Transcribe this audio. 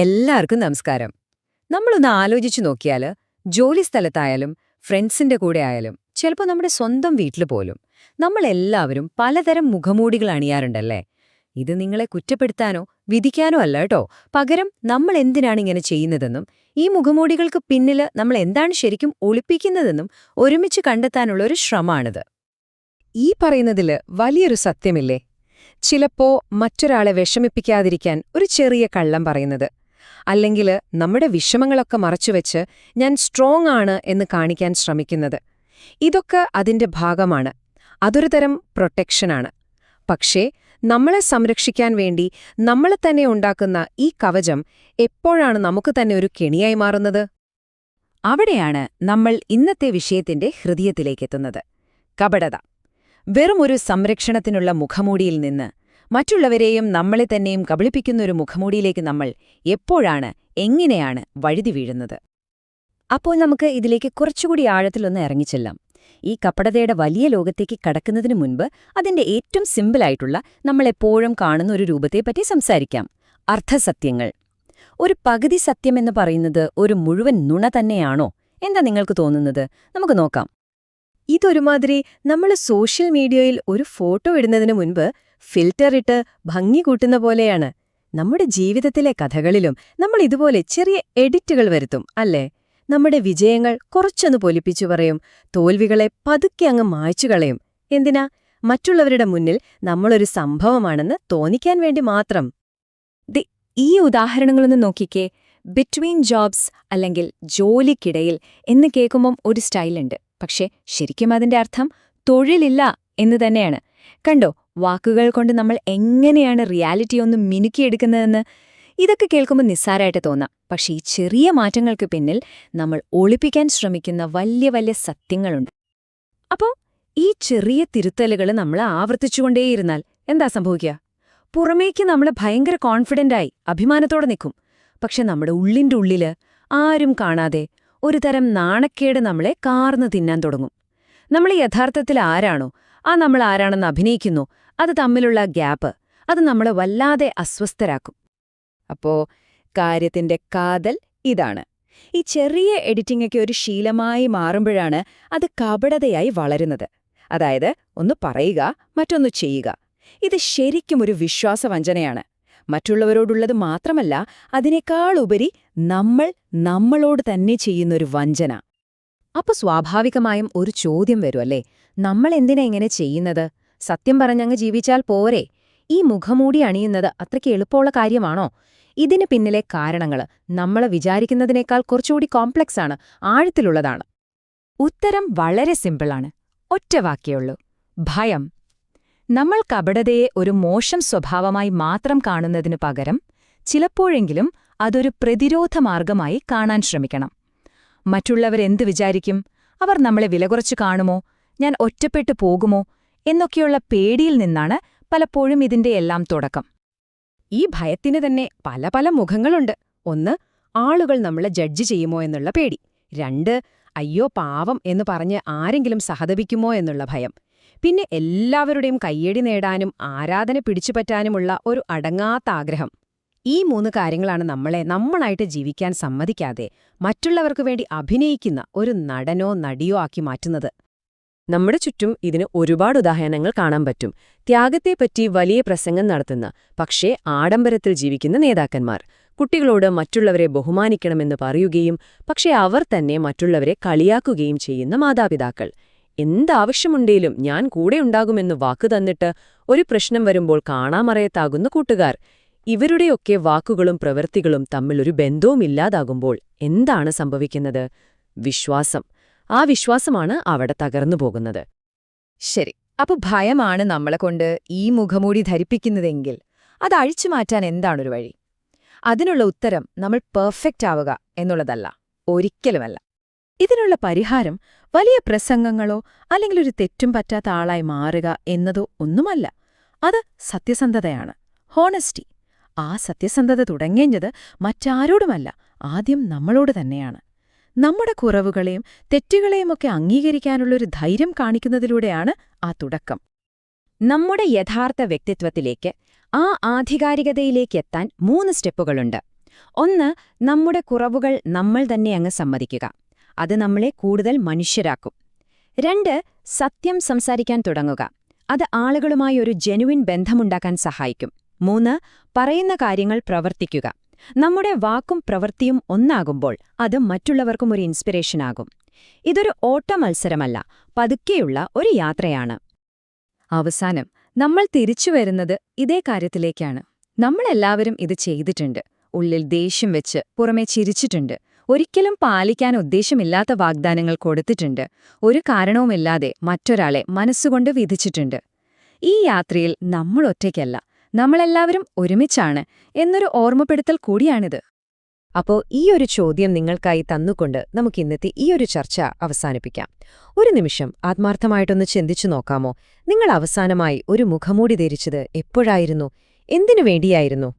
എല്ലാവർക്കും നമസ്കാരം. നമ്മളൊന്ന് ആലോചിച്ചു നോക്കിയാൽ ജോലി സ്ഥലത്തായാലും ഫ്രണ്ട്സിന്റെ കൂടെ ആയാലും ചിലപ്പോൾ നമ്മുടെ സ്വന്തം വീട്ടിൽ പോലും നമ്മളെല്ലാവരും പലതരം മുഖമൂടികൾ അണിയാറുണ്ടല്ലേ? ഇത് നിങ്ങളെ കുറ്റപ്പെടുത്താനോ വിധിക്കാനോ അല്ല കേട്ടോ. പകരം നമ്മൾ എന്തിനാണ് ഇങ്ങനെ ചെയ്യുന്നതെന്നും ഈ മുഖമൂടികൾക്ക് പിന്നിൽ നമ്മൾ എന്താണ് ശരിക്കും ഒളിപ്പിക്കുന്നതെന്നും ഒരുമിച്ച് കണ്ടെത്താനുള്ള ഒരു ശ്രമമാണിത് ഈ പറയുന്നതിൽ വലിയൊരു സത്യമില്ലേ? ചിലപ്പോ മറ്റൊരാളെ വിഷമിപ്പിക്കാതിരിക്കാൻ ഒരു ചെറിയ കള്ളം പറയുന്നത് അല്ലെങ്കിൽ നമ്മുടെ വിഷമങ്ങളൊക്കെ മറച്ചുവെച്ച് ഞാൻ സ്ട്രോങ് ആണ് എന്ന് കാണിക്കാൻ ശ്രമിക്കുന്നത്. ഇതൊക്കെ അതിന്റെ ഭാഗമാണ്. അതൊരു തരം പ്രൊട്ടക്ഷനാണ് പക്ഷേ നമ്മളെ സംരക്ഷിക്കാൻ വേണ്ടി നമ്മളെ തന്നെ ഉണ്ടാക്കുന്ന ഈ കവചം എപ്പോഴാണ് നമുക്ക് തന്നെ ഒരു കെണിയായി മാറുന്നത്? അവിടെയാണ് നമ്മൾ ഇന്നത്തെ വിഷയത്തിന്റെ ഹൃദയത്തിലേക്കെത്തുന്നത് കപടത. വെറും ഒരു സംരക്ഷണത്തിനുള്ള മുഖമൂടിയിൽ നിന്ന് മറ്റുള്ളവരെയും നമ്മളെ തന്നെയും കബളിപ്പിക്കുന്ന ഒരു മുഖമൂടിയിലേക്ക് നമ്മൾ എപ്പോഴാണ് എങ്ങനെയാണ് വഴുതി വീഴുന്നത്? അപ്പോൾ നമുക്ക് ഇതിലേക്ക് കുറച്ചുകൂടി ആഴത്തിലൊന്ന് ഇറങ്ങിച്ചെല്ലാം. ഈ കപടതയുടെ വലിയ ലോകത്തേക്ക് കടക്കുന്നതിന് മുൻപ് അതിന്റെ ഏറ്റവും സിമ്പിളായിട്ടുള്ള നമ്മളെപ്പോഴും കാണുന്ന ഒരു രൂപത്തെപ്പറ്റി സംസാരിക്കാം. അർത്ഥസത്യങ്ങൾ. ഒരു പകുതി സത്യമെന്ന് പറയുന്നത് ഒരു മുഴുവൻ നുണ തന്നെയാണോ എന്താ നിങ്ങൾക്ക് തോന്നുന്നത്? നമുക്ക് നോക്കാം. ഇതൊരുമാതിരി നമ്മൾ സോഷ്യൽ മീഡിയയിൽ ഒരു ഫോട്ടോ ഇടുന്നതിന് മുൻപ് ഫിൽറ്റർ ഇട്ട് ഭംഗി കൂട്ടുന്ന പോലെയാണ്. നമ്മുടെ ജീവിതത്തിലെ കഥകളിലും നമ്മൾ ഇതുപോലെ ചെറിയ എഡിറ്റുകൾ വരുത്തും അല്ലേ? നമ്മുടെ വിജയങ്ങൾ കുറച്ചൊന്ന് പൊലിപ്പിച്ചു പറയും തോൽവികളെ പതുക്കെ അങ്ങ് മായ്ച്ചു കളയും. എന്തിനാ? മറ്റുള്ളവരുടെ മുന്നിൽ നമ്മളൊരു സംഭവമാണെന്ന് തോന്നിക്കാൻ വേണ്ടി മാത്രം. ഈ ഉദാഹരണങ്ങളൊന്ന് നോക്കിക്കേ. ബിറ്റ്വീൻ ജോബ്സ് അല്ലെങ്കിൽ ജോലിക്കിടയിൽ എന്ന് കേൾക്കുമ്പം ഒരു സ്റ്റൈലുണ്ട്. പക്ഷേ ശരിക്കും അതിന്റെ അർത്ഥം തൊഴിലില്ല എന്ന് തന്നെയാണ്. കണ്ടോ? വാക്കുകൾ കൊണ്ട് നമ്മൾ എങ്ങനെയാണ് റിയാലിറ്റി ഒന്ന് മിനുക്കിയെടുക്കുന്നതെന്ന് ഇതൊക്കെ കേൾക്കുമ്പോൾ നിസ്സാരമായിട്ട് തോന്നാം. പക്ഷേ ഈ ചെറിയ മാറ്റങ്ങൾക്ക് പിന്നിൽ നമ്മൾ ഒളിപ്പിക്കാൻ ശ്രമിക്കുന്ന വലിയ വലിയ സത്യങ്ങളുണ്ട്. അപ്പോൾ ഈ ചെറിയ തിരുത്തലുകൾ നമ്മൾ ആവർത്തിച്ചുകൊണ്ടേയിരുന്നാൽ എന്താ സംഭവിക്കുക? പുറമേക്ക് നമ്മൾ ഭയങ്കര കോൺഫിഡന്റായി അഭിമാനത്തോടെ നിൽക്കും. പക്ഷെ നമ്മുടെ ഉള്ളിന്റെ ഉള്ളിൽ ആരും കാണാതെ ഒരു തരം നാണക്കേട് നമ്മളെ കാർന്നു തിന്നാൻ തുടങ്ങും. നമ്മൾ യഥാർത്ഥത്തിൽ ആരാണോ? ആ നമ്മൾ ആരാണെന്ന് അഭിനയിക്കുന്നു. അത് തമ്മിലുള്ള ഗ്യാപ്പ് അത് നമ്മളെ വല്ലാതെ അസ്വസ്ഥരാക്കും. അപ്പോ കാര്യത്തിന്റെ കാതൽ ഇതാണ്. ഈ ചെറിയ എഡിറ്റിംഗൊക്കെ ഒരു ശീലമായി മാറുമ്പോഴാണ് അത് കപടതയായി വളരുന്നത്. അതായത് ഒന്ന് പറയുക മറ്റൊന്ന് ചെയ്യുക. ഇത് ശരിക്കും ഒരു വിശ്വാസവഞ്ചനയാണ്. മറ്റുള്ളവരോടുള്ളത് മാത്രമല്ല അതിനേക്കാൾ ഉപരി നമ്മൾ നമ്മളോട് തന്നെ ചെയ്യുന്നൊരു വഞ്ചന. അപ്പൊ സ്വാഭാവികമായും ഒരു ചോദ്യം വരുമല്ലേ നമ്മൾ എന്തിനാ ഇങ്ങനെ ചെയ്യുന്നത്? സത്യം പറഞ്ഞങ്ങ് ജീവിച്ചാൽ പോരെ. ഈ മുഖമൂടി അണിയുന്നത് അത്രയ്ക്ക് എളുപ്പമുള്ള കാര്യമാണോ? ഇതിന് പിന്നിലെ കാരണങ്ങൾ നമ്മൾ വിചാരിക്കുന്നതിനേക്കാൾ കുറച്ചുകൂടി കോംപ്ലക്സാണ് ആഴത്തിലുള്ളതാണ്. ഉത്തരം വളരെ സിമ്പിളാണ്. ഒറ്റവാക്കിയുള്ളൂ ഭയം. നമ്മൾ കപടതയെ ഒരു മോശം സ്വഭാവമായി മാത്രം കാണുന്നതിനു പകരം ചിലപ്പോഴെങ്കിലും അതൊരു പ്രതിരോധ മാർഗമായി കാണാൻ ശ്രമിക്കണം. മറ്റുള്ളവരെന്ത് വിചാരിക്കും? അവർ നമ്മളെ വിലകുറച്ചു കാണുമോ? ഞാൻ ഒറ്റപ്പെട്ടു പോകുമോ? എന്നൊക്കെയുള്ള പേടിയിൽ നിന്നാണ് പലപ്പോഴും ഇതിന്റെ എല്ലാം തുടക്കം. ഈ ഭയത്തിന് തന്നെ പല പല മുഖങ്ങളുണ്ട്. ഒന്ന് ആളുകൾ നമ്മളെ ജഡ്ജ് ചെയ്യുമോ എന്നുള്ള പേടി. രണ്ട് അയ്യോ പാവം എന്ന് പറഞ്ഞ് ആരെങ്കിലും സഹതപിക്കുമോ എന്നുള്ള ഭയം. പിന്നെ എല്ലാവരുടെയും കയ്യടി നേടാനും ആരാധന പിടിച്ചുപറ്റാനുമുള്ള ഒരു അടങ്ങാത്ത ആഗ്രഹം ഈ മൂന്ന് കാര്യങ്ങളാണ് നമ്മളെ നമ്മളായിട്ട് ജീവിക്കാൻ സമ്മതിക്കാതെ മറ്റുള്ളവർക്കു വേണ്ടി അഭിനയിക്കുന്ന ഒരു നടനോ നടിയോ ആക്കി മാറ്റുന്നത്. നമ്മുടെ ചുറ്റും ഇതിന് ഒരുപാട് ഉദാഹരണങ്ങൾ കാണാൻ പറ്റും. ത്യാഗത്തെപ്പറ്റി വലിയ പ്രസംഗം നടത്തുന്ന പക്ഷേ ആഡംബരത്തിൽ ജീവിക്കുന്ന നേതാക്കന്മാർ. കുട്ടികളോട് മറ്റുള്ളവരെ ബഹുമാനിക്കണമെന്ന് പറയുകയും പക്ഷേ അവർ തന്നെ മറ്റുള്ളവരെ കളിയാക്കുകയും ചെയ്യുന്ന മാതാപിതാക്കൾ. എന്താവശ്യമുണ്ടേലും ഞാൻ കൂടെ കൂടെയുണ്ടാകുമെന്ന് വാക്ക് തന്നിട്ട് ഒരു പ്രശ്നം വരുമ്പോൾ കാണാമറയത്താകുന്ന കൂട്ടുകാർ. ഇവരുടെയൊക്കെ വാക്കുകളും പ്രവൃത്തികളും തമ്മിലൊരു ബന്ധവുമില്ലാതാകുമ്പോൾ എന്താണ് സംഭവിക്കുന്നത്? വിശ്വാസം. ആ വിശ്വാസമാണ് അവിടെ തകർന്നു പോകുന്നത്. ശരി അപ്പൊ ഭയമാണ് നമ്മളെ കൊണ്ട് ഈ മുഖമൂടി ധരിപ്പിക്കുന്നതെങ്കിൽ അത് അഴിച്ചു മാറ്റാൻ എന്താണൊരു വഴി? അതിനുള്ള ഉത്തരം നമ്മൾ പെർഫെക്റ്റ് ആവുക എന്നുള്ളതല്ല ഒരിക്കലുമല്ല. ഇതിനുള്ള പരിഹാരം വലിയ പ്രസംഗങ്ങളോ അല്ലെങ്കിൽ ഒരു തെറ്റും പറ്റാത്ത ആളായി മാറുക എന്നതോ ഒന്നുമല്ല. അത് സത്യസന്ധതയാണ്. ഹോണസ്റ്റി ആ സത്യസന്ധത തുടങ്ങേഞ്ഞത് മറ്റാരോടുമല്ല ആദ്യം നമ്മളോട് തന്നെയാണ്. നമ്മുടെ കുറവുകളെയും തെറ്റുകളെയുമൊക്കെ അംഗീകരിക്കാനുള്ളൊരു ധൈര്യം കാണിക്കുന്നതിലൂടെയാണ് ആ തുടക്കം. നമ്മുടെ യഥാർത്ഥ വ്യക്തിത്വത്തിലേക്ക് ആ ആധികാരികതയിലേക്കെത്താൻ മൂന്ന് സ്റ്റെപ്പുകളുണ്ട്. ഒന്ന് നമ്മുടെ കുറവുകൾ നമ്മൾ തന്നെ അങ്ങ് സമ്മതിക്കുക. അത് നമ്മളെ കൂടുതൽ മനുഷ്യരാക്കും. രണ്ട് സത്യം സംസാരിക്കാൻ തുടങ്ങുക. അത് ആളുകളുമായി ഒരു ജെനുവിൻ ബന്ധമുണ്ടാക്കാൻ സഹായിക്കും. മൂന്ന് പറയുന്ന കാര്യങ്ങൾ പ്രവർത്തിക്കുക. നമ്മുടെ വാക്കും പ്രവൃത്തിയും ഒന്നാകുമ്പോൾ അത് മറ്റുള്ളവർക്കും ഒരു ഇൻസ്പിറേഷനാകും ഇതൊരു ഓട്ടമത്സരമല്ല പതുക്കെയുള്ള ഒരു യാത്രയാണ്. അവസാനം നമ്മൾ തിരിച്ചു വരുന്നത് ഇതേ കാര്യത്തിലേക്കാണ്. നമ്മളെല്ലാവരും ഇത് ചെയ്തിട്ടുണ്ട്. ഉള്ളിൽ ദേഷ്യം വെച്ച് പുറമെ ചിരിച്ചിട്ടുണ്ട്. ഒരിക്കലും പാലിക്കാൻ ഉദ്ദേശമില്ലാത്ത വാഗ്ദാനങ്ങൾ കൊടുത്തിട്ടുണ്ട്. ഒരു കാരണവുമില്ലാതെ മറ്റൊരാളെ മനസ്സുകൊണ്ട് വിധിച്ചിട്ടുണ്ട്. ഈ യാത്രയിൽ നമ്മൾ ഒറ്റയ്ക്കല്ല. നമ്മളെല്ലാവരും ഒരുമിച്ചാണ് എന്നൊരു ഓർമ്മപ്പെടുത്തൽ കൂടിയാണിത്. അപ്പോ ഈ ഒരു ചോദ്യം നിങ്ങൾക്കായി തന്നുകൊണ്ട് നമുക്ക് ഇന്നത്തെ ഈ ഒരു ചർച്ച അവസാനിപ്പിക്കാം. ഒരു നിമിഷം ആത്മാർത്ഥമായിട്ടൊന്ന് ചിന്തിച്ചു നോക്കാമോ? നിങ്ങൾ അവസാനമായി ഒരു മുഖമൂടി ധരിച്ചത് എപ്പോഴായിരുന്നു? എന്തിനു വേണ്ടിയായിരുന്നു?